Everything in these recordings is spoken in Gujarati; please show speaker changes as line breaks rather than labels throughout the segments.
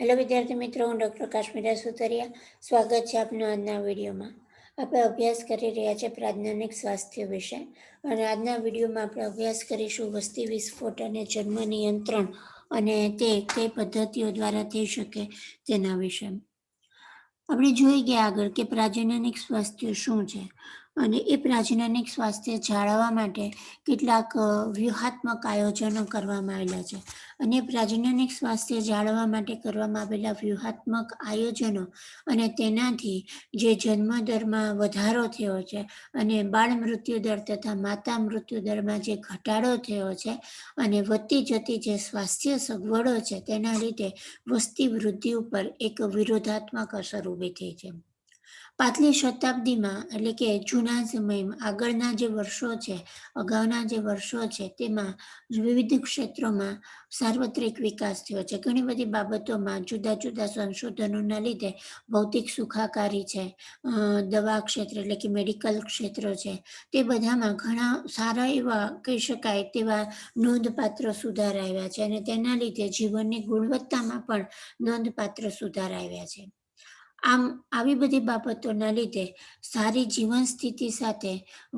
હેલો વિદ્યાર્થી મિત્રો, હું ડૉક્ટર કાશ્મીરા સુતરિયા. સ્વાગત છે આપનું આજના વિડીયોમાં. આપણે અભ્યાસ કરી રહ્યા છે પ્રાજ્ઞાનિક સ્વાસ્થ્ય વિશે. અને આજના વિડીયોમાં આપણે અભ્યાસ કરીશું વસ્તી વિસ્ફોટ અને જન્મ નિયંત્રણ અને તે કઈ પદ્ધતિઓ દ્વારા થઈ શકે તેના વિશે. આપણે જોઈ ગયા આગળ કે પ્રાજ્ઞાનિક સ્વાસ્થ્ય શું છે. અને એ પ્રાજ્ઞાનિક સ્વાસ્થ્ય જાળવવા માટે કેટલાક વ્યૂહાત્મક આયોજનો કરવામાં આવેલા છે. અને પ્રાજ્ઞાનિક સ્વાસ્થ્ય જાળવવા માટે કરવામાં આવેલા વ્યૂહાત્મક આયોજનો અને તેનાથી જે જન્મદરમાં વધારો થયો છે અને બાળ મૃત્યુ દર તથા માતા મૃત્યુ દરમાં જે ઘટાડો થયો છે અને વધતી જતી જે સ્વાસ્થ્ય સગવડો છે તેના લીધે વસ્તી વૃદ્ધિ ઉપર એક વિરોધાત્મક અસર ઊભી થઈ છે. પાછલી શતાબ્દીમાં, એટલે કે જૂના સમયમાં, આગળના જે વર્ષો છે, અગાઉના જે વર્ષો છે, તેમાં વિવિધ ક્ષેત્રોમાં સાર્વત્રિક વિકાસ થયો છે. ઘણી બધી બાબતોમાં જુદા જુદા સંશોધનોના લીધે ભૌતિક સુખાકારી છે દવા ક્ષેત્ર, એટલે કે મેડિકલ ક્ષેત્ર છે, તે બધામાં ઘણા સારા એવા કહી શકાય તેવા નોંધપાત્ર સુધાર આવ્યા છે અને તેના લીધે જીવનની ગુણવત્તામાં પણ નોંધપાત્ર સુધાર આવ્યા છે. આમ આવી બધી બાબતોના લીધે સારી જીવન સ્થિતિ સાથે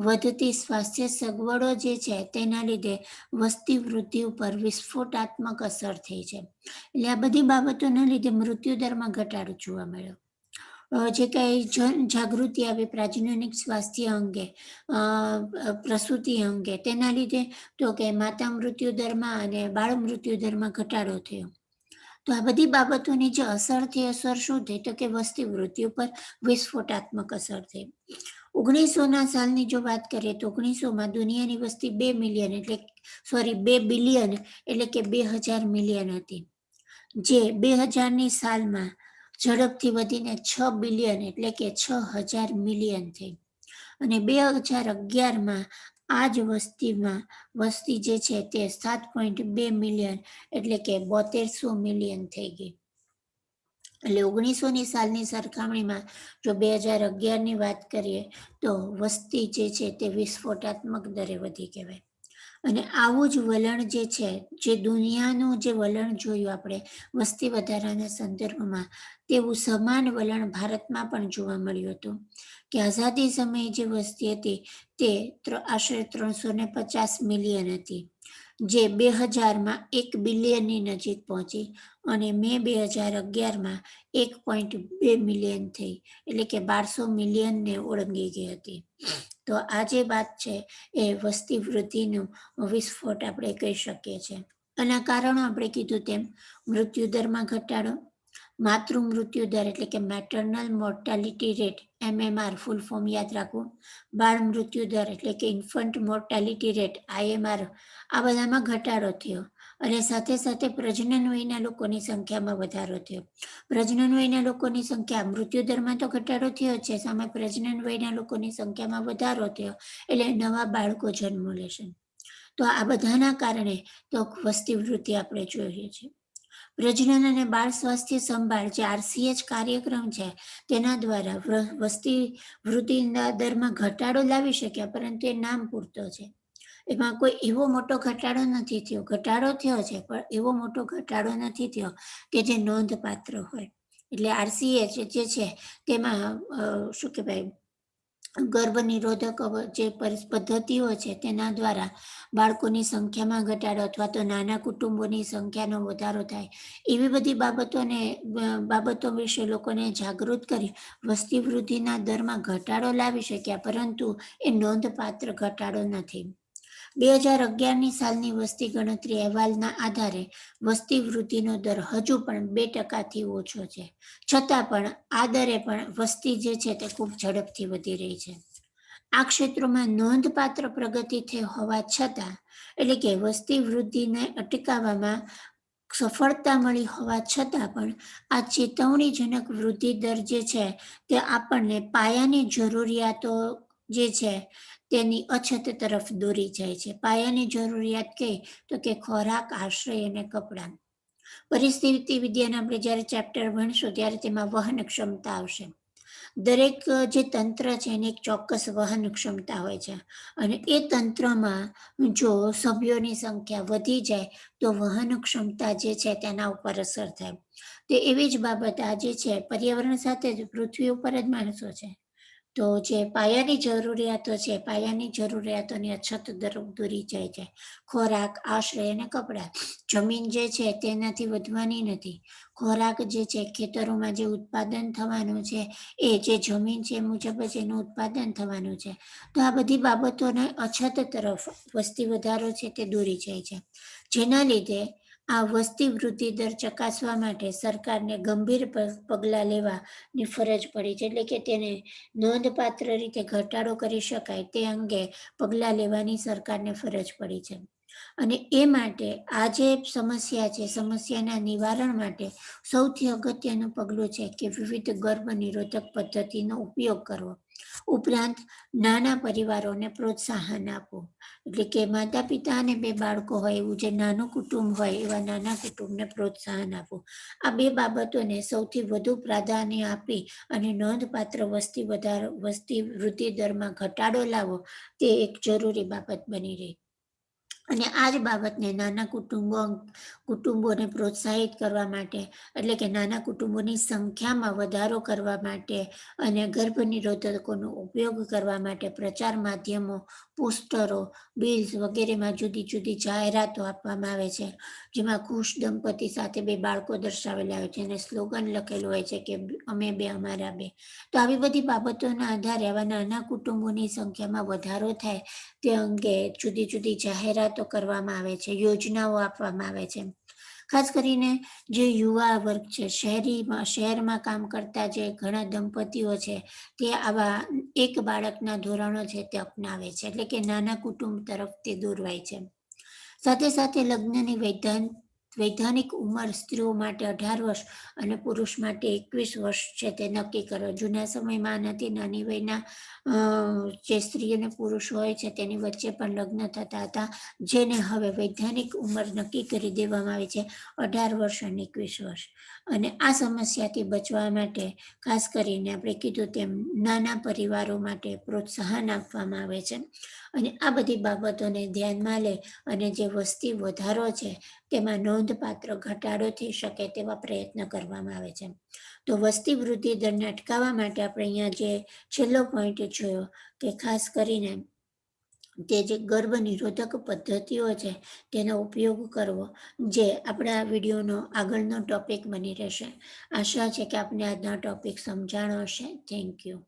વધતી સ્વાસ્થ્ય સગવડો જે છે તેના લીધે વસ્તી વૃદ્ધિ ઉપર વિસ્ફોટાત્મક અસર થઈ છે. એટલે આ બધી બાબતોના લીધે મૃત્યુદરમાં ઘટાડો જોવા મળ્યો. જે કાંઈ જાગૃતિ આવી પ્રાજનનિક સ્વાસ્થ્ય અંગે પ્રસૂતિ અંગે, તેના લીધે તો કે માતા મૃત્યુ દરમાં અને બાળ મૃત્યુ દરમાં ઘટાડો થયો. તો આ બધી બાબતોની જે અસર થઈ અસર શું થઈ? તો કે વસ્તી વૃદ્ધિ ઉપર વિસ્ફોટાત્મક અસર થઈ. ઓગણીસોના સાલની જો વાત કરીએ તો ઓગણીસોમાં દુનિયાની વસ્તી બે મિલિયન એટલે સોરી, બે બિલિયન એટલે કે બે હજાર મિલિયન હતી. જે બે હજારની સાલમાં ઝડપથી વધીને છ બિલિયન એટલે કે છ હજાર મિલિયન થઈ. અને બે હજાર અગિયારમાં આ જ વસ્તીમાં, વસ્તી જે છે તે સાત પોઈન્ટ બે મિલિયન એટલે કે બોતેરસો મિલિયન થઈ ગઈ. એટલે ઓગણીસોની સાલની સરખામણીમાં જો બે હજાર અગિયારની વાત કરીએ તો વસ્તી જે છે તે વિસ્ફોટાત્મક દરે વધી કહેવાય. અને આવું જ વલણ જે છે, જે દુનિયાનું જે વલણ જોયું આપણે વસ્તી વધારાના સંદર્ભમાં, તેવું સમાન વલણ ભારતમાં પણ જોવા મળ્યું હતું કે આઝાદી સમયે જે વસ્તી હતી તે આશરે ત્રણસો ને પચાસ મિલિયન હતી. જે બે હજારમાં એક બિલિયનની નજીક પહોંચી અને મે બે હજાર અગિયારમાં એક પોઈન્ટ બે મિલિયન થઈ, એટલે કે બારસો મિલિયનને ઓળંગી ગઈ હતી. તો આ જે વાત છે એ વસ્તી વૃદ્ધિનું વિસ્ફોટ આપણે કહી શકીએ છીએ. આના કારણો આપણે કીધું તેમ, મૃત્યુદરમાં ઘટાડો માતૃ મૃત્યુ દર એટલે કે maternal mortality rate MMR full form યાદ રાખવું બાળ મૃત્યુ દર એટલે કે ઇન્ફન્ટ મોર્ટાલિટી રેટ આઈએમઆર આ બધામાં ઘટાડો થયો. અને સાથે સાથે પ્રજનન વયના લોકોની સંખ્યામાં વધારો થયો. પ્રજનન વયના લોકોની સંખ્યા, મૃત્યુ દરમાં તો ઘટાડો થયો છે, સામે પ્રજનન વયના લોકોની સંખ્યામાં વધારો થયો, એટલે નવા બાળકો જન્મ લેશે તો આ બધાના કારણે તો વસ્તી વૃદ્ધિ આપણે જોઈએ છીએ. પ્રજનન અને બાળ સ્વાસ્થ્ય સંભાળ જે આરસીએચ કાર્યક્રમ છે, તેના દ્વારા વ્ર- વસ્તી વૃદ્ધિના દરમાં ઘટાડો લાવી શક્યા, પરંતુ એ નામ પૂરતો છે. એમાં કોઈ એવો મોટો ઘટાડો નથી થયો. ઘટાડો થયો છે, પણ એવો મોટો ઘટાડો નથી થયો કે જે નોંધપાત્ર હોય. એટલે આરસીએચ જે છે, તેમાં શું કહેવાય ગર્ભ નિરોધક જે પદ્ધતિઓ છે તેના દ્વારા બાળકોની સંખ્યામાં ઘટાડો અથવા તો નાના કુટુંબોની સંખ્યાનો વધારો થાય. એવી બધી બાબતોને બાબતો વિશે લોકોને જાગૃત કરી વસ્તી વૃદ્ધિના દરમાં ઘટાડો લાવી શક્યા, પરંતુ એ નોંધપાત્ર ઘટાડો નથી. બે હજાર અગિયારની સાલની વસ્તી ગણતરી અહેવાલના આધારે વસ્તી વૃદ્ધિનો દર હજુ પણ બે ટકાથી ઓછો છે. છતાં પણ આ દરે પણ વસ્તી જે છે તે ખૂબ ઝડપથી વધી રહી છે. આ ક્ષેત્રોમાં નોંધપાત્ર પ્રગતિ થઈ હોવા છતાં, એટલે કે વસ્તી વૃદ્ધિને અટકાવવામાં સફળતા મળી હોવા છતાં પણ, આ ચેતવણીજનક વૃદ્ધિ દર જે છે તે આપણને પાયાની જરૂરિયાતો જે છે, તેની અછત તરફ દોરી જાય છે. પાયાની જરૂરિયાત કઈ તો કે ખોરાક, આશ્રય અને કપડાં. પરિસ્થિતિ વિદ્યાના આપણે જ્યારે ચેપ્ટર ભણશું ત્યારે તેમાં વહન ક્ષમતા આવશે. દરેક જે તંત્ર છે એની એક ચોક્કસ વહન ક્ષમતા હોય છે. અને એ તંત્રમાં જો સભ્યોની સંખ્યા વધી જાય તો વહન ક્ષમતા જે છે તેના ઉપર અસર થાય. તો એવી જ બાબત આજે છે, પર્યાવરણ સાથે જ પૃથ્વી ઉપર જ માણસો છે. તો જે પાયાની જરૂરિયાતો છે, પાયાની જરૂરિયાતોની અછત તરફ દૂરી જાય છે. ખોરાક આશ્રય અને કપડાં. જમીન જે છે તેનાથી વધવાની નથી. ખોરાક જે છે ખેતરોમાં જે ઉત્પાદન થવાનું છે, એ જે જમીન છે મુજબ જ એનું ઉત્પાદન થવાનું છે. તો આ બધી બાબતોને અછત તરફ વસ્તી વધારો છે તે દૂરી જાય છે. જેના લીધે આ વસ્તી વૃદ્ધિ દર ચકાસવા માટે સરકારને ગંભીર પગલાં લેવાની ફરજ પડી છે. એટલે કે તેને નોંધપાત્ર રીતે ઘટાડો કરી શકાય તે અંગે પગલાં લેવાની સરકારને ફરજ પડી છે. અને એ માટે આ જે સમસ્યા છે, સમસ્યાના નિવારણ માટે સૌથી અગત્યનું પગલું છે કે વિવિધ ગર્ભ નિરોધક પદ્ધતિનો ઉપયોગ કરવો. ઉપરાંત નાના પરિવારોને પ્રોત્સાહન આપો એટલે કે માતા પિતા અને બે બાળકો હોય એવું જે નાનું કુટુંબ હોય એવા નાના કુટુંબને પ્રોત્સાહન આપો આ બે બાબતોને સૌથી વધુ પ્રાધાન્ય આપી અને નોંધપાત્ર વસ્તી વધારો, વસ્તી વૃદ્ધિ દરમાં ઘટાડો લાવો તે એક જરૂરી બાબત બની રહી. અને આ જ બાબતને નાના કુટુંબો, કુટુંબોને પ્રોત્સાહિત કરવા માટે, એટલે કે નાના કુટુંબોની સંખ્યામાં વધારો કરવા માટે અને ગર્ભ નિરોધકોનો ઉપયોગ કરવા માટે પ્રચાર માધ્યમો, પોસ્ટરો, બિલ્સ વગેરેમાં જુદી જુદી જાહેરાતો આપવામાં આવે છે. જેમાં ખુશ દંપતી સાથે બે બાળકો દર્શાવેલા હોય છે અને સ્લોગન લખેલું હોય છે કે અમે બે, અમારા બે. તો આવી બધી બાબતોના આધારે આવા નાના કુટુંબોની સંખ્યામાં વધારો થાય તે અંગે જુદી જુદી જાહેરાતો કરવામાં આવે છે, યોજનાઓ આપવામાં આવે છે. ખાસ કરીને જે યુવા વર્ગ છે, શહેરીમાં, શહેરમાં કામ કરતા જે ઘણા દંપતીઓ છે, તે આવા એક બાળકના ધોરણો છે તે અપનાવે છે. એટલે કે નાના કુટુંબ તરફ તે દોરવાય છે. સાથે સાથે લગ્નની વૈધાન વૈધાનિક ઉંમર સ્ત્રીઓ માટે અઢાર વર્ષ અને પુરુષ માટે એકવીસ વર્ષ છે તે નક્કી કરો. જૂના સમયમાં આનાથી નાની વયના જે સ્ત્રી અને પુરુષ હોય છે તેની વચ્ચે પણ લગ્ન થતા હતા, જેને હવે વૈધાનિક ઉંમર નક્કી કરી દેવામાં આવી છે, અઢાર વર્ષ અને એકવીસ વર્ષ. અને આ સમસ્યાથી બચવા માટે ખાસ કરીને આપણે કીધું તેમ નાના પરિવારો માટે પ્રોત્સાહન આપવામાં આવે છે. અને આ બધી બાબતોને ધ્યાનમાં લે અને જે વસ્તી વધારો છે તેમાં નોંધપાત્ર ઘટાડો થઈ શકે તેવા પ્રયત્ન કરવામાં આવે છે. તો વસ્તી વૃદ્ધિ દરને અટકાવવા માટે આપણે અહીંયા જે છેલ્લો પોઈન્ટ જોયો કે ખાસ કરીને તે જે ગર્ભ નિરોધક પદ્ધતિઓ છે તેનો ઉપયોગ કરવો જે આપણા વિડીયોનો આગળનો ટોપિક બની રહેશે. આશા છે કે આપને આજના ટોપિક સમજાણો હશે. Thank you